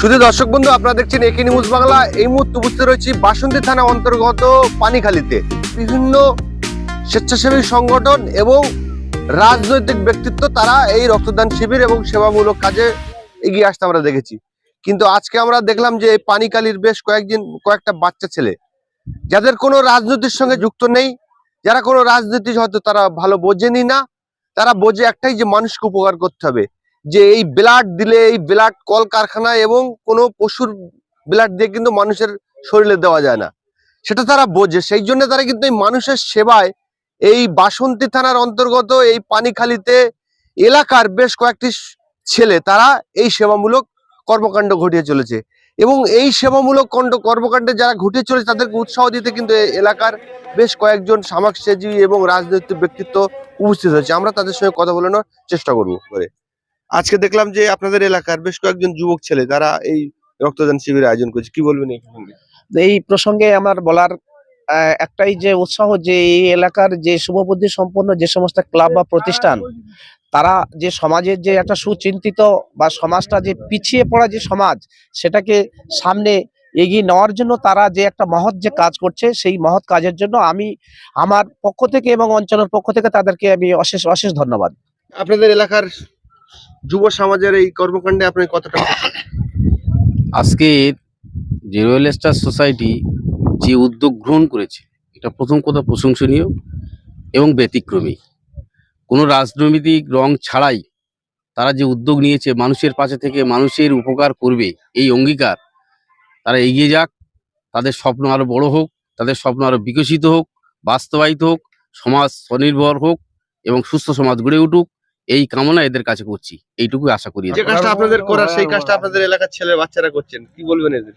শুধু দর্শক বন্ধু, আপনারা দেখছেন একে নিউজ বাংলা। এই মুহূর্তে উপস্থিত রয়েছি বাসন্তী থানা অন্তর্গত পানিখালিতে। বিভিন্ন স্বেচ্ছাসেবী সংগঠন এবং রাজনৈতিক ব্যক্তিত্ব, তারা এই রক্তদান শিবির এবং সেবামূলক কাজে এগিয়ে আসতে আমরা দেখেছি। কিন্তু আজকে আমরা দেখলাম যে এই পানিকালির বেশ কয়েকদিন, কয়েকটা বাচ্চা ছেলে, যাদের কোনো রাজনীতির সঙ্গে যুক্ত নেই, যারা কোনো রাজনীতি হয়তো তারা ভালো বোঝেনি না, তারা বোঝে একটাই যে মানুষকে উপকার করতে হবে। যে এই ব্লাড দিলে, এই ব্লাড কলকারখানা এবং কোনো পশুর ব্লাড দিয়ে কিন্তু মানুষের শরীরে দেওয়া যায় না। সেটা তারা বোঝে। সেই জন্য তারা কিন্তু এই মানুষের সেবায় এই বাসন্তী থানার অন্তর্গত এই পানিখালিতে এলাকার বেশ কয়েকটি ছেলে তারা এই সেবামূলক কর্মকাণ্ড ঘটিয়ে চলেছে। এবং এই সেবামূলক কণ্ড- কর্মকাণ্ডে যারা ঘটিয়ে চলেছে তাদেরকে উৎসাহ দিতে কিন্তু এলাকার বেশ কয়েকজন সমাজসেবী এবং রাজনৈতিক ব্যক্তিত্ব উপস্থিত হয়েছে। আমরা তাদের সঙ্গে কথা বলানোর চেষ্টা করব। করে আজকে দেখলাম যে আপনাদের এলাকার বেশ কয়েকজন যুবক ছেলে তারা এই রক্তদান শিবির আয়োজন করছে। কি বলবেন এই প্রসঙ্গে? এই প্রসঙ্গে আমার বলার একটাই যে উৎসাহ যে এই এলাকার যে শুভবুদ্ধি সম্পন্ন যে সমস্ত ক্লাব বা প্রতিষ্ঠান তারা যে সমাজের যে একটা সুচিন্তিত বা সমাজটা যে পিছিয়ে পড়া যে সমাজ সেটাকে সামনে এগিয়ে নেওয়ার জন্য তারা যে একটা মহৎ যে কাজ করছে সেই মহৎ কাজের জন্য আমি আমার পক্ষ থেকে এবং অঞ্চলের পক্ষ থেকে তাদেরকে আমি অশেষ অশেষ ধন্যবাদ। আপনাদের এলাকার যুব সমাজের এই কর্মকাণ্ডে আপনি কতটা আজকে যে রয়্যাল স্টার সোসাইটি যে উদ্যোগ গ্রহণ করেছে, এটা প্রথম কথা প্রশংসনীয় এবং ব্যতিক্রমী। কোনো রাজনৈতিক রং ছাড়াই তারা যে উদ্যোগ নিয়েছে, মানুষের পাশে থেকে মানুষের উপকার করবে এই অঙ্গীকার, তারা এগিয়ে যাক, তাদের স্বপ্ন আরও বড় হোক, তাদের স্বপ্ন আরও বিকশিত হোক, বাস্তবায়িত হোক, সমাজ স্বনির্ভর হোক এবং সুস্থ সমাজ গড়ে উঠুক। এই কামনা এদের কাছে করছি। এইটুকুই আশা করি যে কাজটা আপনাদের করার সেই কাজটা আপনাদের এলাকার ছেলে বাচ্চারা করছেন কি বলবেন এদের?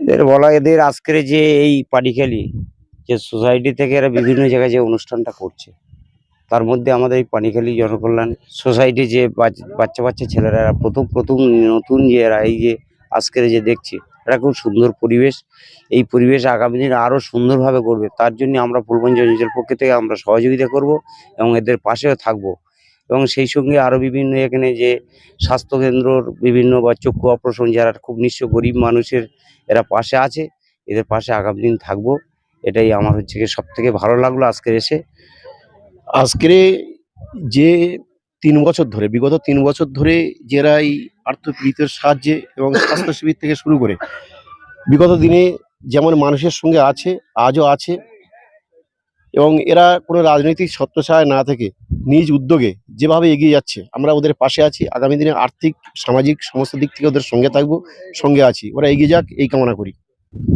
এদের বলা এদের আজকের যে এই পানিখালি যে সোসাইটি থেকে এরা বিভিন্ন জায়গায় যে অনুষ্ঠানটা করছে তার মধ্যে আমাদের এই পানিখালি জনকল্যাণ সোসাইটি যে বাচ- বাচ্চা বাচ্চা ছেলেরা এরা প্রথম প্রথম নতুন যে এরা এই যে আজকের যে দেখছি এটা খুব সুন্দর পরিবেশ। এই পরিবেশ আগামী দিনে আরও সুন্দরভাবে করবে তার জন্য আমরা ফুলগঞ্জ অঞ্চলের পক্ষ থেকে আমরা সহযোগিতা করব এবং এদের পাশেও থাকব। এবং সেই সঙ্গে আরও বিভিন্ন এখানে যে স্বাস্থ্যকেন্দ্রর বিভিন্ন বা চক্ষু অপারেশন যারা খুব নিঃস্ব গরিব মানুষের এরা পাশে আছে, এদের পাশে আগামী দিন থাকব। এটাই আমার হচ্ছে গিয়ে সব থেকে ভালো লাগল আজকের এসে। আজকের যে তিন বছর ধরে, বিগত তিন বছর ধরে যারা এই আর্থপীড়িতের সাহায্যে এবং স্বাস্থ্য শিবির থেকে শুরু করে, বিগত দিনে যেমন মানুষের সঙ্গে আছে, আজও আছে এবং এরা কোনো রাজনৈতিক ছত্রছায়া না থেকে নিজ উদ্যোগে যেভাবে এগিয়ে যাচ্ছে, আমরা ওদের পাশে আছি, আগামী দিনে আর্থিক, সামাজিক সমস্ত দিক থেকে ওদের সঙ্গে থাকব, সঙ্গে আছি। ওরা এগিয়ে যাক, এই কামনা করি।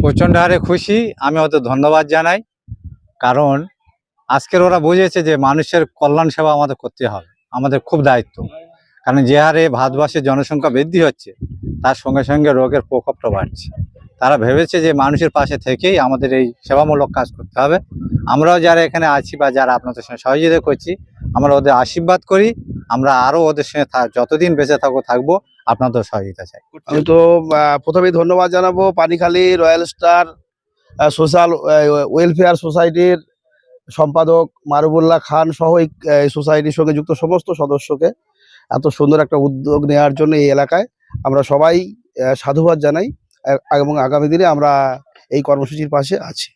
প্রচণ্ড হারে খুশি, আমি ওদের ধন্যবাদ জানাই, কারণ আজকের ওরা বুঝেছে যে মানুষের কল্যাণ সেবা আমাদের করতে হবে, আমাদের খুব দায়িত্ব। কারণ যে হারে ভারতবর্ষের জনসংখ্যা বৃদ্ধি হচ্ছে তার সঙ্গে সঙ্গে রোগের প্রকোপটা বাড়ছে। তারা ভেবেছে যে মানুষের পাশে থেকেই আমাদের এই সেবামূলক কাজ করতে হবে। আমরাও যারা এখানে আছি বা যারা আপনাদের সঙ্গে সহযোগিতা করছি, আমরা ওদের আশীর্বাদ করি। আমরা আরও ওদের সঙ্গে যতদিন বেঁচে থাকব থাকব আপনাদের সহযোগিতা চাই। আমি তো প্রথমেই ধন্যবাদ জানাব Panikhali royal star social welfare সোসাইটির সম্পাদক মারুবুল্লাহ খান সহ সোসাইটির সঙ্গে যুক্ত সমস্ত সদস্যকে এত সুন্দর একটা উদ্যোগ নেওয়ার জন্য এই এলাকায়। আমরা সবাই সাধুবাদ জানাই এবং আগামী দিনে আমরা এই কর্মসূচির পাশে আছি।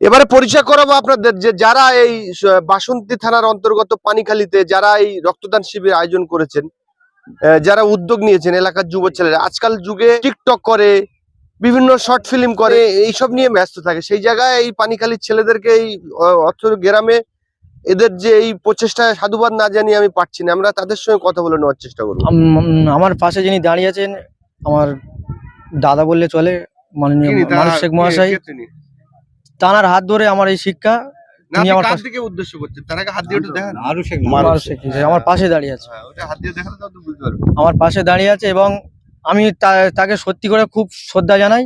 এবারে পরিচয় করাবো আপনাদের যে যারা এই বাসন্তী থানার অন্তর্গত পানিখালিতে যারা এই রক্তদান শিবির আয়োজন করেছেন যারা উদ্যোগ নিয়েছেন এলাকার যুব ছেলেরা আজকাল যুগে টিকটক করে বিভিন্ন শর্ট ফিল্ম করে এইসব নিয়ে ব্যস্ত থাকে। সেই জায়গায় এই পানিখালির ছেলেদেরকে এই অর্থ গ্রামে এদের যে এই প্রচেষ্টায় সাধুবাদ না জানিয়ে আমি পারছি না আমরা তাদের সঙ্গে কথা বলে নেওয়ার চেষ্টা করব। আমার পাশে যিনি দাঁড়িয়ে আছেন আমার দাদা বললে চলে মাননীয় মানুষ শেখ মহাশয়। তানার হাত ধরে আমার এই শিক্ষা আমার পাশে- দাঁড়িয়ে আছে। হ্যাঁ, ওটা হাত দিয়ে দেখালে তো বুঝতে পারব আমার পাশে দাঁড়িয়ে আছে এবং আমি তা- তাকে সত্যি করে খুব শ্রদ্ধা জানাই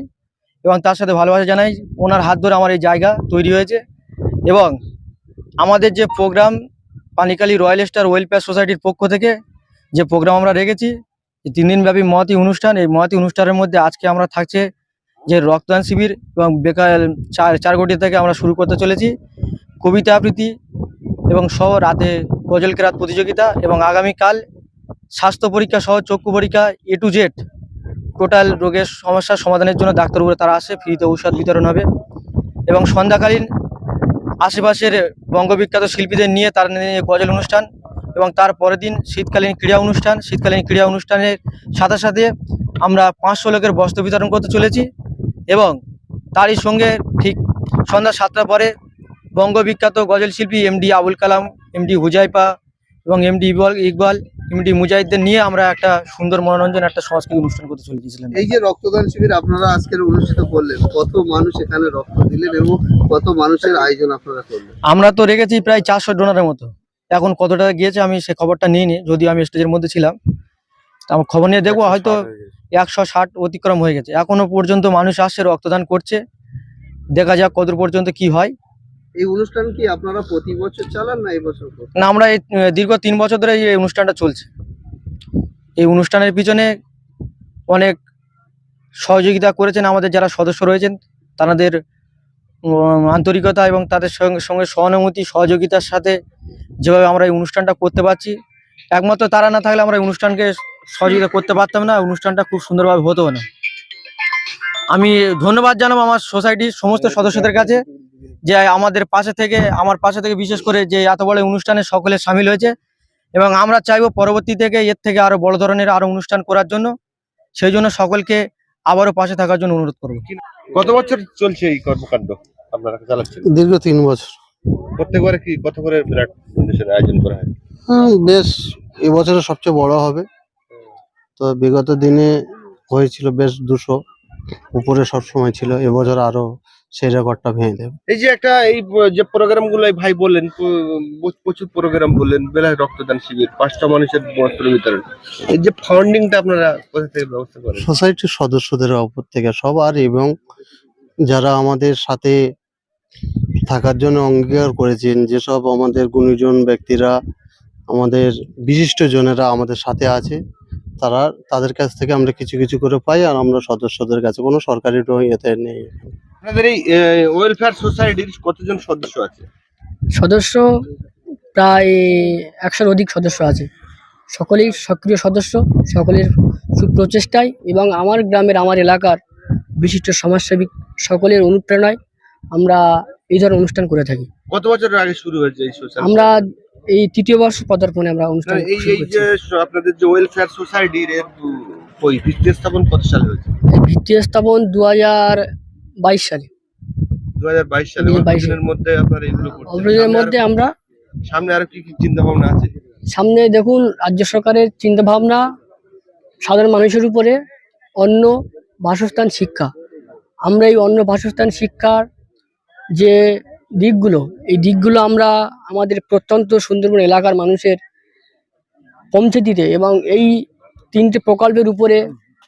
এবং তার সাথে ভালোবাসা জানাই। ওনার হাত ধরে আমার এই জায়গা তৈরি হয়েছে এবং আমাদের যে programme Panikhali royal star welfare সোসাইটির পক্ষ থেকে যে প্রোগ্রাম আমরা রেখেছি তিন দিনব্যাপী মহাতি অনুষ্ঠান, এই মহাতি অনুষ্ঠানের মধ্যে আজকে আমরা থাকছে যে রক্তদান শিবির এবং বেকার চার চার কোটি থেকে আমরা শুরু করতে চলেছি। কবিতা আবৃত্তি এবং সহ রাতে গজল কেরাত প্রতিযোগিতা এবং আগামীকাল স্বাস্থ্য পরীক্ষা সহ চক্ষু পরীক্ষা এ টু জেড টোটাল রোগের সমস্যার সমাধানের জন্য ডাক্তারবাবুরা তারা আসে, ফ্রিতে ঔষধ বিতরণ হবে। এবং সন্ধ্যাকালীন আশেপাশের বঙ্গবিখ্যাত শিল্পীদের নিয়ে তার নিয়ে গজল অনুষ্ঠান এবং তার পরের দিন শীতকালীন ক্রীড়া অনুষ্ঠান, শীতকালীন ক্রীড়া অনুষ্ঠানের সাথে সাথে আমরা পাঁচশো লোকের বস্ত্র বিতরণ করতে চলেছি এবং তারই সঙ্গে ঠিক সন্ধ্যা সাতটার পরে বঙ্গবিখ্যাত গজল শিল্পী এমডি আবুল কালাম এমডি হুজাইপা এবং এমডি ইকবাল ইকবাল এমডি মুজাহিদদের নিয়ে আমরা একটা সুন্দর মনোরঞ্জন একটা সাংস্কৃতিক অনুষ্ঠান করতে চলে চলেছিলাম এই যে রক্তদান শিবির আপনারা আজকের অনুষ্ঠিত করলেন কত মানুষ এখানে রক্ত দিলেন এবং কত মানুষের আয়োজন আপনারা করলেন? আমরা তো রেখেছি প্রায় চারশো ডোনারের মতো। এখন কতটা গিয়েছে আমি সে খবরটা নিইনি যদিও আমি স্টেজের মধ্যে ছিলাম। তা আমার খবর নিয়ে দেখব হয়তো একশো ষাট অতিক্রম হয়ে গেছে। এখনও পর্যন্ত মানুষ আসছে রক্তদান করছে। দেখা যাক কত পর্যন্ত কি হয়। এই অনুষ্ঠান কি আপনারা প্রতি বছর চালান না এই বছর না, আমরা এই দীর্ঘ তিন বছর ধরে এই অনুষ্ঠানটা চলছে। এই অনুষ্ঠানের পিছনে অনেক সহযোগিতা করেছেন আমাদের যারা সদস্য রয়েছেন, তাদের আন্তরিকতা এবং তাদের সঙ্গে সঙ্গে সহানুভূতি, সহযোগিতার সাথে যেভাবে আমরা এই অনুষ্ঠানটা করতে পারছি, একমাত্র তারা না থাকলে আমরা এই অনুষ্ঠানকে সহযোগিতা করতে পারতাম না, অনুষ্ঠানটা খুব সুন্দরভাবে হতো না। আমি ধন্যবাদ জানাব আমার সোসাইটির সমস্ত সদস্যদের কাছে। যে আমাদের পাশে থেকে আমার পাশে থেকে বিশেষ করে যে এত বড় অনুষ্ঠানে সকলে সামিল হয়েছে। এবং আমরা চাইব পরবর্তী থেকে এর থেকে আরও বড় ধরনের আরও অনুষ্ঠান করার জন্য। সেই জন্য সকলকে আবারও পাশে থাকার জন্য অনুরোধ করব। কত বছর চলছে এই কর্মকাণ্ড আপনারা চালাচ্ছেন? দীর্ঘ তিন বছর। প্রত্যেকবারে কি কত করে বিরাট অনুষ্ঠানের আয়োজন করা হয়? বেশ এবছরে সবচেয়ে বড় হবে। তো বিগত দিনে হয়েছিল বেশ দুশো। উপরে সব সময় ছিল এবছর আরও সেই রেকর্ডটা ভেঙে দেবে। এই যে একটা এই যে প্রোগ্রামগুলো ভাই বললেন প্রচুর প্রোগ্রাম বললেন বেলায় রক্তদান শিবির পাঁচটা মানুষের বস্ত্র বিতরণ। এই যে ফান্ডিংটা আপনারা কোথা থেকে ব্যবস্থা করেন? সোসাইটির সদস্যদের ওপর থেকে সবার এবং যারা আমাদের সাথে থাকার জন্য অঙ্গীকার করেছেন যেসব আমাদের গুণীজন ব্যক্তিরা আমাদের বিশিষ্ট জনেরা আমাদের সাথে আছে তারা তাদের কাছ থেকে আমরা কিছু কিছু করে পাই আর আমরা সদস্যদের কাছে কোনো সরকারি ইয়েতে নেই। আপনাদের এই ওয়েলফেয়ার সোসাইটির কতজন সদস্য আছে? সদস্য প্রায় একশোর অধিক সদস্য আছে। সকলেই সক্রিয় সদস্য সকলের সুপ্রচেষ্টায় এবং আমার গ্রামের আমার এলাকার বিশিষ্ট সমাজসেবী সকলের অনুপ্রেরণায় আমরা এই ধরনের অনুষ্ঠান করে থাকি। কত বছর আগে শুরু হয়েছে আমরা এই তৃতীয় বর্ষ পদার্পণে আমরা অনুষ্ঠান এই এই যে আপনাদের যে ওয়েলফেয়ার সোসাইটির এর ওই ভিত্তি স্থাপন কত সালে হয়েছে? ভিত্তি স্থাপন দু হাজার বাইশ সালে দু হাজার বাইশ সালে। 2022 মধ্যে আপনারা। অভিযোগের মধ্যে আমরা সামনে আরও কি কি চিন্তা ভাবনা আছে? সামনে দেখুন রাজ্য সরকারের চিন্তাভাবনা সাধারণ মানুষের উপরে অন্য বাসস্থান শিক্ষা। আমরা এই অন্য বাসস্থান শিক্ষার যে দিকগুলো, এই দিকগুলো আমরা আমাদের প্রত্যন্ত সুন্দরবন এলাকার মানুষের পৌঁছে দিতে এবং এই তিনটে প্রকল্পের উপরে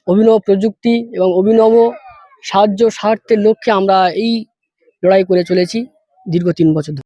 অভিনব প্রযুক্তি এবং অভিনব সাহায্য, স্বার্থের লক্ষ্যে আমরা এই লড়াই করে চলেছি দীর্ঘ তিন বছর ধরে।